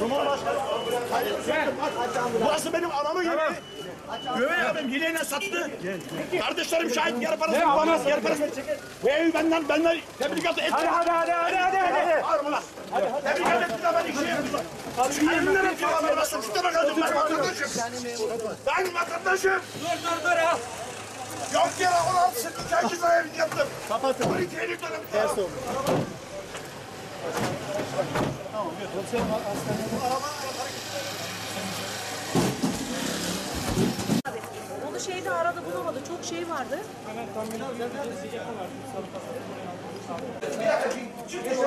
Numara başkanı. Burası benim anamı gibi. Güvey abim hileyle sattı. Kardeşlerim şahit yarı parasını bana yarı çeker. Bu evi benden benden tebligat etti. Hadi hadi hadi hadi hadi. hadi. Bağırma lan. Tebligat etti ben işi yaptım. Şu elimden öpüyorlar vermezsin. Şu tarafa kaldım ben vatandaşım. Ben vatandaşım. Dur dur dur. Yok yere 16 8 ay yaptım. Kapatın. 12 Eylül dönemi. Ters oldu. Onu şeyde arada bulamadı. Çok şey vardı. Çık dışarı.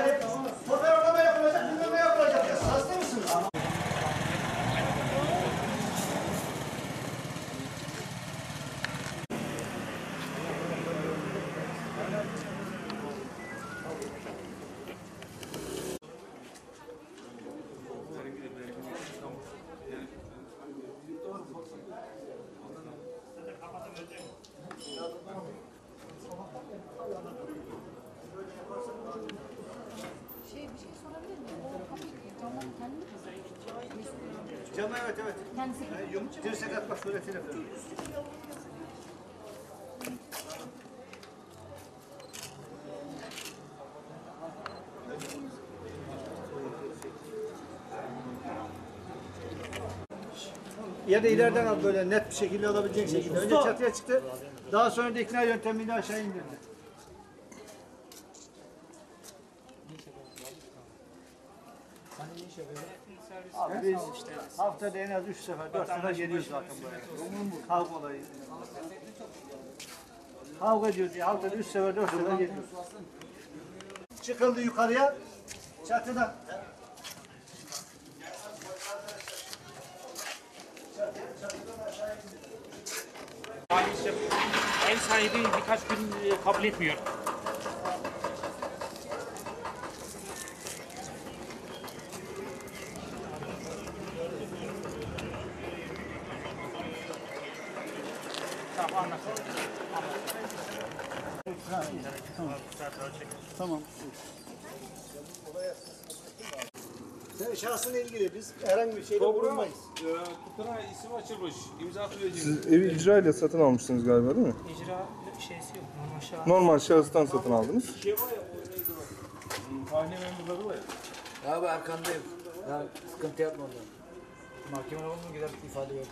Cam evet evet. Kendisi Yum, dirsek atmak suretiyle. Ya da ileriden al böyle net bir şekilde alabilecek şekilde. Önce çatıya çıktı. Daha sonra da ikna yöntemiyle aşağı indirdi. Abi biz haftada en az üç sefer, dört sefer geliyoruz zaten buraya. Kavga olayı. Kavga ediyoruz ya haftada üç sefer, dört sefer geliyoruz. Çıkıldı yukarıya, çatıda. Maalesef ev sahibi birkaç gün e, kabul etmiyor. Tamam anlaşıldı. Tamam. Sen şahsına ilgili biz herhangi bir şeyle bulunmayız. Tutana isim açılmış. İmza süreci. Siz evi icra ile satın almışsınız galiba değil mi? İcra şeysi yok. Aşağı. Normal şahıstan satın aldınız. Hane memurları var ya. Abi arkandayım. Ya sıkıntı yapma ondan. Mahkeme olma gider ifade ver.